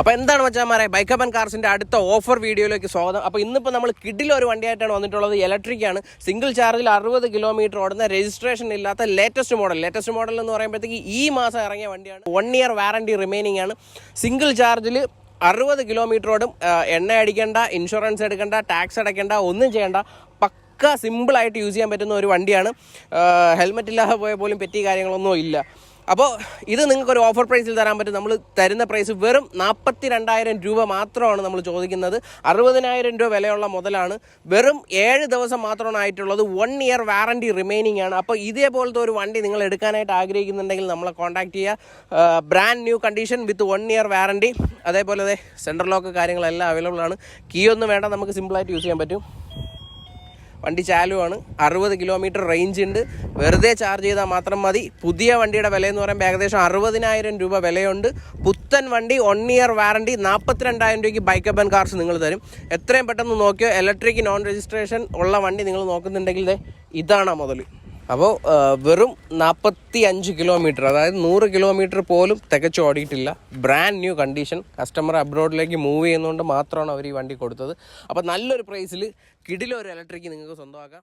അപ്പോൾ എന്താണ് മച്ചാന്മാരെ ബൈക്കപ്പ് ആൻഡ് കാർസിന്റെ അടുത്ത ഓഫർ വീഡിയോയിലേക്ക് സ്വാഗതം. അപ്പോൾ ഇന്നിപ്പോൾ നമ്മൾ കിഡിൽ ഒരു വണ്ടിയായിട്ടാണ് വന്നിട്ടുള്ളത്. ഇലക്ട്രിക് ആണ്. സിംഗിൾ ചാർജിൽ അറുപത് കിലോമീറ്റർ ഓടുന്ന രജിസ്ട്രേഷൻ ഇല്ലാത്ത ലേറ്റസ്റ്റ് മോഡൽ ലേറ്റസ്റ്റ് മോഡൽ എന്ന് പറയുമ്പോഴത്തേക്ക് ഈ മാസം ഇറങ്ങിയ വണ്ടിയാണ്. വൺ ഇയർ വാറണ്ടി റിമൈനിങ് ആണ്. സിംഗിൾ ചാർജിൽ അറുപത് ആ, എണ്ണ അടിക്കേണ്ട ഇൻഷുറൻസ് എടുക്കേണ്ട ടാക്സ് അടയ്ക്കേണ്ട ഒന്നും ചെയ്യേണ്ട. പക്ക സിമ്പിളായിട്ട് യൂസ് ചെയ്യാൻ പറ്റുന്ന ഒരു വണ്ടിയാണ്. ഹെൽമെറ്റ് ഇല്ലാതെ പോയ പോലും പറ്റിയ കാര്യങ്ങളൊന്നും ഇല്ല. അപ്പോൾ ഇത് നിങ്ങൾക്ക് ഒരു ഓഫർ പ്രൈസിൽ തരാൻ പറ്റും. നമ്മൾ തരുന്ന പ്രൈസ് വെറും നാൽപ്പത്തി രണ്ടായിരം രൂപ മാത്രമാണ് നമ്മൾ ചോദിക്കുന്നത്. അറുപതിനായിരം രൂപ വിലയുള്ള മുതലാണ്. വെറും ഏഴ് ദിവസം മാത്രമാണ് ആയിട്ടുള്ളത്. വൺ ഇയർ വാറണ്ടി റിമൈനിങ് ആണ്. അപ്പോൾ ഇതേപോലത്തെ ഒരു വണ്ടി നിങ്ങൾ എടുക്കാനായിട്ട് ആഗ്രഹിക്കുന്നുണ്ടെങ്കിൽ നമ്മളെ കോൺടാക്ട് ചെയ്യുക. Brand new condition with one year warranty അതേപോലെ അതെ സെൻട്രൽ ലോക്ക് കാര്യങ്ങളെല്ലാം അവൈലബിൾ ആണ്. കീ ഒന്നും വേണ്ട നമുക്ക് സിമ്പിളായിട്ട് യൂസ് ചെയ്യാൻ പറ്റും. വണ്ടി ചാലുവാണ്. അറുപത് കിലോമീറ്റർ റേഞ്ച് ഉണ്ട്. വെറുതെ ചാർജ് ചെയ്താൽ മാത്രം മതി. പുതിയ വണ്ടിയുടെ വില എന്ന് പറയുമ്പോൾ ഏകദേശം അറുപതിനായിരം രൂപ വിലയുണ്ട്. പുത്തൻ വണ്ടി വൺ ഇയർ വാറണ്ടി നാൽപ്പത്തിരണ്ടായിരം രൂപയ്ക്ക് ബൈക്ക് ആൻഡ് കാർസ് നിങ്ങൾ തരും. എത്രയും പെട്ടെന്ന് നോക്കിയോ ഇലക്ട്രിക് നോൺ രജിസ്ട്രേഷൻ ഉള്ള വണ്ടി നിങ്ങൾ നോക്കുന്നുണ്ടെങ്കിൽ ഇതാണ് മുതൽ അപ്പോൾ വെറും നാൽപ്പത്തി അഞ്ച് കിലോമീറ്റർ അതായത് നൂറ് കിലോമീറ്റർ പോലും തികച്ചു ഓടിയിട്ടില്ല. ബ്രാൻഡ് ന്യൂ കണ്ടീഷൻ കസ്റ്റമർ അബ്രോഡിലേക്ക് മൂവ് ചെയ്യുന്നതുകൊണ്ട് മാത്രമാണ് അവർ ഈ വണ്ടി കൊടുത്തത്. അപ്പോൾ നല്ലൊരു പ്രൈസിൽ കിടിലൊരു ഇലക്ട്രിക് നിങ്ങൾക്ക് സ്വന്തമാക്കാം.